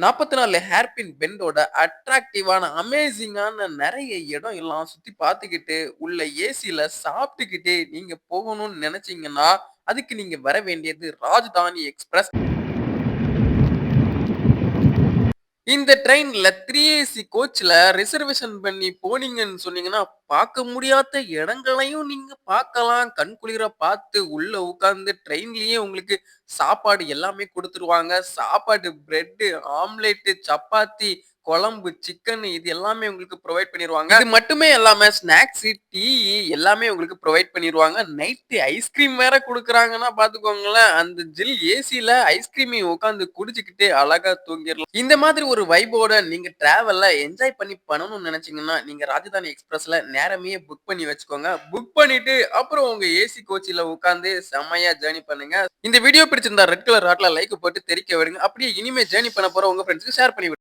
44 hairpin பெண்டோட அட்ராக்டிவான, அமேசிங்கான நிறைய இடம் எல்லாம் சுத்தி பார்த்துக்கிட்டு, உள்ள ஏசியில் சாப்பிட்டுக்கிட்டே நீங்க போகணும்னு நினச்சிங்கன்னா அதுக்கு நீங்க வர வேண்டியது ராஜதானி எக்ஸ்பிரஸ். இந்த ட்ரெயின்ல த்ரீ ஏசி கோச்ல ரிசர்வேஷன் பண்ணி போனீங்கன்னு சொன்னீங்கன்னா, பார்க்க முடியாத இடங்களையும் நீங்க பார்க்கலாம். கண் குளிர பார்த்து உள்ள உட்கார்ந்து ட்ரெயின்லயே உங்களுக்கு சாப்பாடு எல்லாமே கொடுத்துருவாங்க சாப்பாடு பிரெட்டு ஆம்லேட்டு சப்பாத்தி, குழம்பு, சிக்கன் இது எல்லாமே உங்களுக்கு ப்ரொவைட் பண்ணிடுவாங்க இது மட்டுமே எல்லாமே ஸ்நாக்ஸ், டீ எல்லாமே உங்களுக்கு ப்ரொவைட் பண்ணிடுவாங்க நைட் ஐஸ்கிரீம் வேற கொடுக்குறாங்கன்னா பார்த்துக்கோங்களேன். அந்த ஜில் ஏசியில ஐஸ்கிரீமையும் உட்காந்து குடிச்சுக்கிட்டு அழகா தூங்கிடலாம் இந்த மாதிரி ஒரு வைபோட நீங்க டிராவல்ல என்ஜாய் பண்ணி பண்ணணும்னு நினைச்சீங்கன்னா நீங்க ராஜதானி எக்ஸ்பிரஸ்ல நேரமே புக் பண்ணி வச்சுக்கோங்க. புக் பண்ணிட்டு அப்புறம் உங்க ஏசி கோச்சில உட்காந்து செம்மையா ஜேர்னி பண்ணுங்க. இந்த வீடியோ பிடிச்சிருந்தா ரெட் கலர் ராட்ல லைக் போட்டு தெரிக்க விடுங்க. அப்படியே இனிமே ஜேர்னி பண்ண போற உங்க ஃப்ரெண்ட்ஸ்க்கு ஷேர் பண்ணி